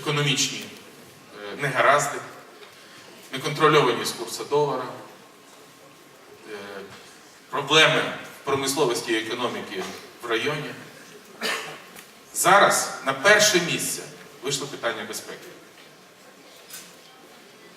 економічні е, негаразди, неконтрольованість курсу долара, е, проблеми промисловості і економіки в районі. Зараз на перше місце вийшло питання безпеки.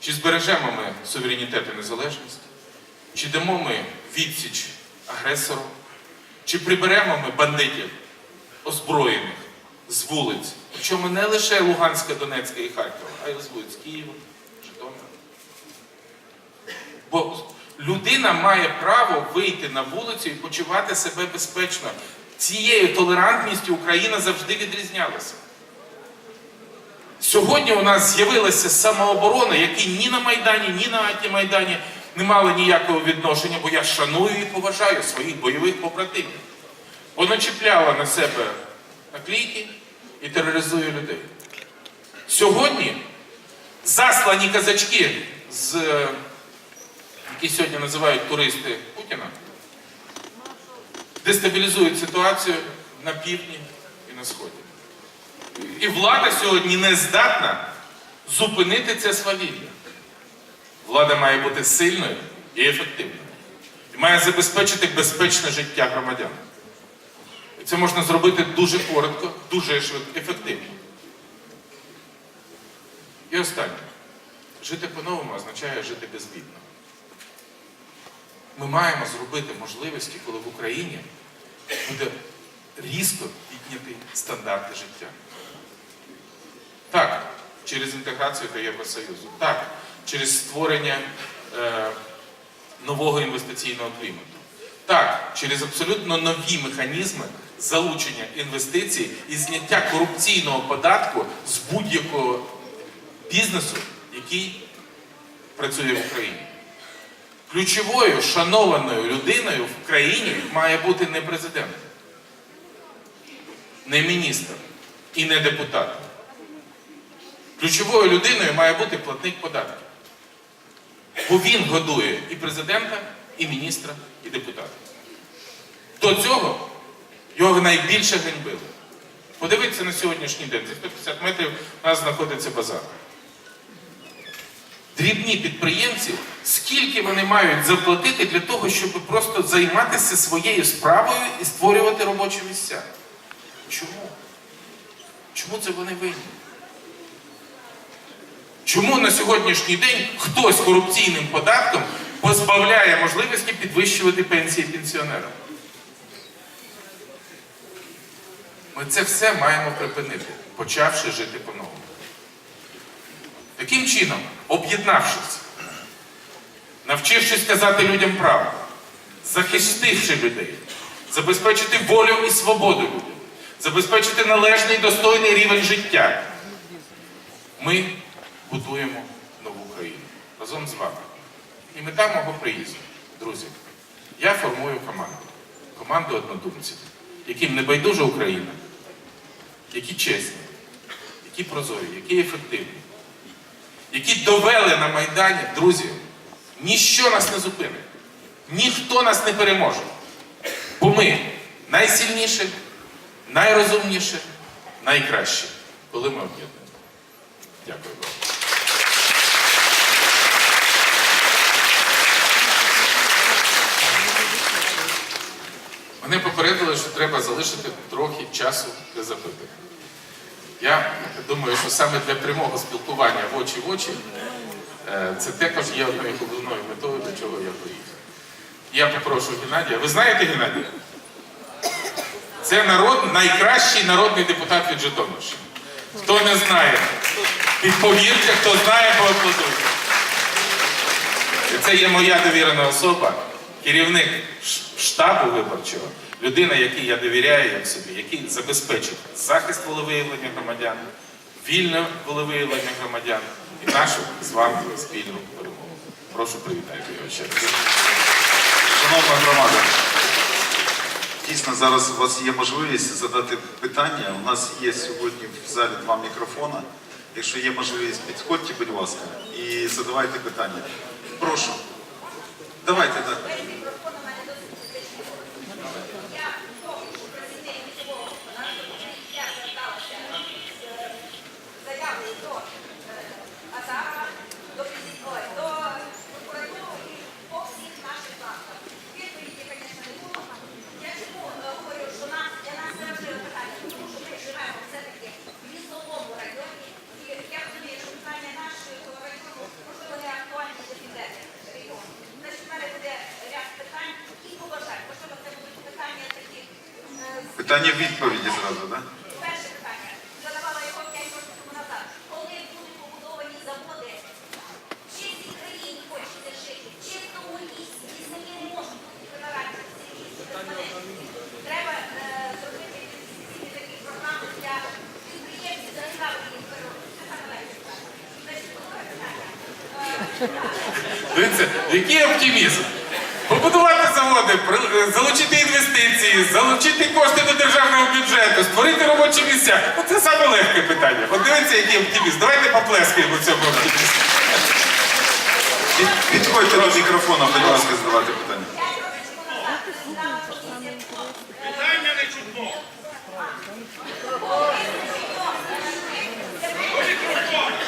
Чи збережемо ми суверенітет і незалежність? Чи дамо ми відсіч агресору? Чи приберемо ми бандитів озброєних з вулиць? Причому не лише Луганська, Донецька і Харкова, а й з вулиць Києва, Житомира. Бо людина має право вийти на вулицю і почувати себе безпечно. Цією толерантністю Україна завжди відрізнялася. Сьогодні у нас з'явилася самооборона, які ні на Майдані, ні на антимайдані не мали ніякого відношення, бо я шаную і поважаю своїх бойових побратимів. Вона чіпляла на себе наклейки і тероризує людей. Сьогодні заслані казачки, з, е, які сьогодні називають туристи Путіна, дестабілізують ситуацію на півдні і на сході. І влада сьогодні не здатна зупинити це свавілля. Влада має бути сильною і ефективною. І має забезпечити безпечне життя громадян. Це можна зробити дуже коротко, дуже швидко, ефективно. І останнє. Жити по-новому означає жити безбідно. Ми маємо зробити можливості, коли в Україні буде різко підняти стандарти життя. Так, через інтеграцію до Євросоюзу. Так, через створення е, нового інвестиційного клімату. Так, через абсолютно нові механізми залучення інвестицій і зняття корупційного податку з будь-якого бізнесу, який працює в Україні. Ключовою шанованою людиною в країні має бути не президент, не міністр і не депутат. Ключовою людиною має бути платник податків. Бо він годує і президента, і міністра, і депутата. До цього його найбільше ганьбили. Подивіться на сьогоднішній день. За 150 метрів у нас знаходиться базар. Дрібні підприємці, скільки вони мають заплатити для того, щоб просто займатися своєю справою і створювати робочі місця? Чому? Чому це вони винні? Чому на сьогоднішній день хтось корупційним податком позбавляє можливості підвищувати пенсії пенсіонерам? Ми це все маємо припинити, почавши жити по-новому. Таким чином, об'єднавшись, навчившись казати людям правду, захистивши людей, забезпечити волю і свободу людям, забезпечити належний достойний рівень життя, ми будуємо нову країну. Разом з вами. І мета мого приїзду, друзі, я формую команду, команду однодумців, яким не байдужа Україна, які чесні, які прозорі, які ефективні, які довели на Майдані, друзі, ніщо нас не зупинить, ніхто нас не переможе. Бо ми найсильніші, найрозумніші, найкращі, коли ми об'єднані. Дякую вам. Мене попередили, що треба залишити трохи часу для запитань. Я думаю, що саме для прямого спілкування в очі в очі е, це також є одною головною метою, до чого я приїхав. Я попрошу Геннадія. Ви знаєте Геннадія? Це народ, найкращий народний депутат від Житомирщини. Хто не знає, відповірте, хто знає, поаплодуйте. Це є моя довірена особа, керівник штабу виборчого, людина, якій я довіряю як собі, який забезпечить захист волевиявлення громадян, вільне волевиявлення громадян і нашу з вами спільну перемогу. Прошу привітайте його ще раз. Шановна громада, дійсно зараз у вас є можливість задати питання. У нас є сьогодні в залі два мікрофона. Якщо є можливість, підходьте, будь ласка, і задавайте питання. Прошу. Давайте, так. Питання відповіді зразу, так? Перше питання. Задавала його 5 років тому назад. Коли будуть побудовані заводи, в чистій країні хочеться жити, в чистому лісі, лісники не можуть бути виноградники, Треба е, зробити такі програми для підприємців, для ставлення. Е, Дивіться, який оптимізм. Побудувати заводи, е, залучити інвестиції, залучити кошти до державного бюджету, створити робочі місця. Ну, це саме легке питання. От дивіться, який оптиміст. Давайте поплескаємо цьому оптимісту. Підходьте до мікрофона, будь ласка, задавати питання. П'ять років тому назад президент комісія Питання не чутно.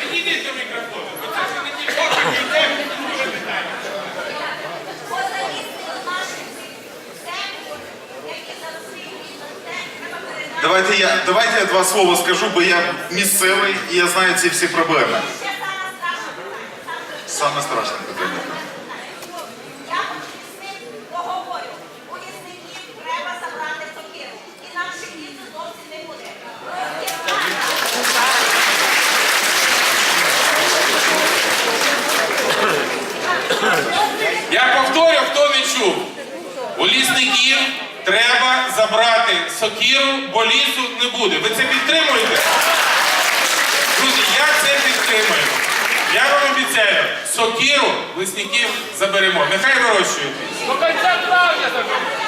Підійдіть до мікрофону. Оце ж не ті фото, йде, дуже питання. позалізти до наших землі, які заросли на те, треба передати. Давайте я, давайте я два слова скажу, бо я місцевий і я знаю ці всі проблеми. Саме страшне питання. Саме Саме страшне питання. Я лісник поговорю. У лісників треба забрати сокиру. Інакше лісу зовсім не буде. Я повторю, хто не чув. У лісників треба забрати сокіру, бо лісу не буде. Ви це підтримуєте? Друзі, я це підтримую. Я вам обіцяю, сокіру лісників заберемо. Нехай вирощують. До кінця травня заберіть.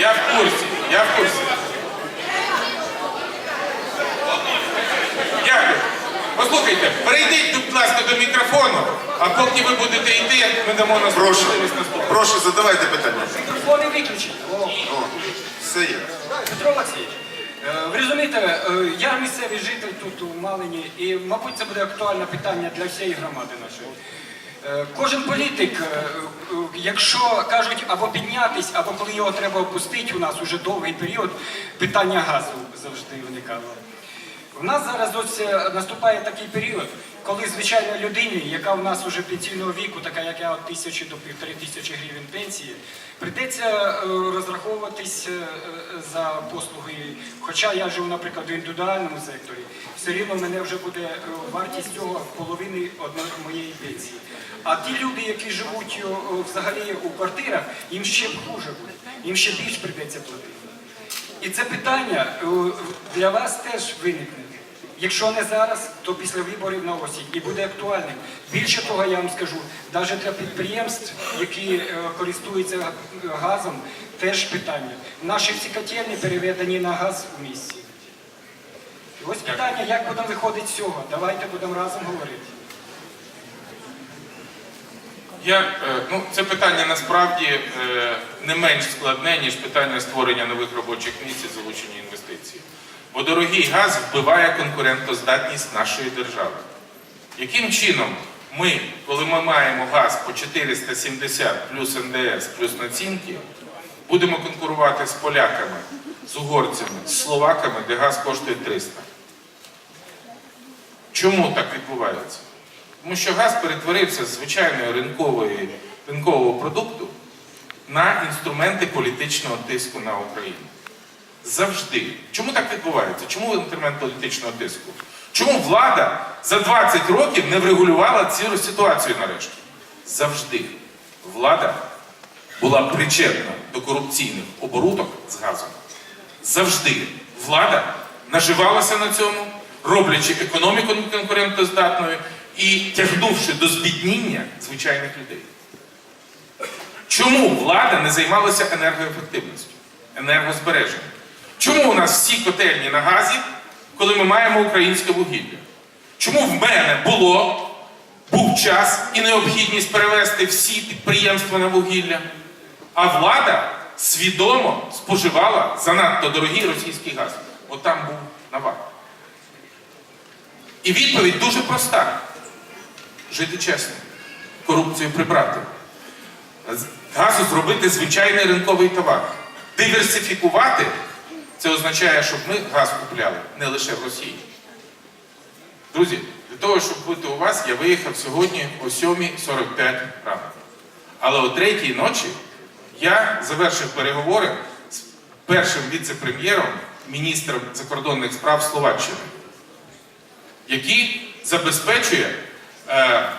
Я в курсі, я в курсі. Дякую. Послухайте, перейдіть, будь ласка, до мікрофону, а поки ви будете йти, ми дамо нас Прошу, прошу, задавайте питання. Мікрофони виключені. О, все є. Петро Олексійович, е, ви розумієте, е, я місцевий житель тут у Малині, і, мабуть, це буде актуальне питання для всієї громади нашої. Е, Кожен політик, е, е, якщо кажуть або піднятись, або коли його треба опустити, у нас уже довгий період, питання газу завжди виникало. У нас зараз ось е, наступає такий період, коли звичайно людині, яка в нас уже пенсійного віку, така як я, від тисячі до півтори тисячі гривень пенсії, прийдеться е, розраховуватись е, за послуги. Хоча я живу, наприклад, в індивідуальному секторі, все рівно мене вже буде вартість цього половини одної моєї пенсії. А ті люди, які живуть взагалі у квартирах, їм ще хуже буде, їм ще більш прийдеться платити. І це питання е, для вас теж виникне. Якщо не зараз, то після виборів на осінь і буде актуальним. Більше того, я вам скажу, навіть для підприємств, які е, користуються е, газом, теж питання. Наші всі котельні переведені на газ у місті. І ось питання, як будемо виходити з цього? Давайте будемо разом говорити. Я, е, ну, це питання насправді е, не менш складне, ніж питання створення нових робочих місць і залучення інвестицій. Бо дорогий газ вбиває конкурентоздатність нашої держави. Яким чином ми, коли ми маємо газ по 470 плюс НДС, плюс націнки, будемо конкурувати з поляками, з угорцями, з словаками, де газ коштує 300? Чому так відбувається? Тому що газ перетворився з звичайної ринкової, ринкового продукту на інструменти політичного тиску на Україну. Завжди. Чому так відбувається? Чому інструмент політичного тиску? Чому влада за 20 років не врегулювала цю ситуацію нарешті? Завжди влада була причетна до корупційних оборудок з газом. Завжди влада наживалася на цьому, роблячи економіку неконкурентоздатною і тягнувши до збідніння звичайних людей. Чому влада не займалася енергоефективністю, енергозбереженням? Чому у нас всі котельні на газі, коли ми маємо українське вугілля? Чому в мене було, був час і необхідність перевести всі підприємства на вугілля, а влада свідомо споживала занадто дорогий російський газ? Бо там був навал. І відповідь дуже проста: жити чесно, корупцію прибрати з газу зробити звичайний ринковий товар. Диверсифікувати це означає, щоб ми газ купляли не лише в Росії. Друзі, для того, щоб бути у вас, я виїхав сьогодні о 7.45 ранку. Але о третій ночі я завершив переговори з першим віце-прем'єром, міністром закордонних справ Словаччини, який забезпечує е,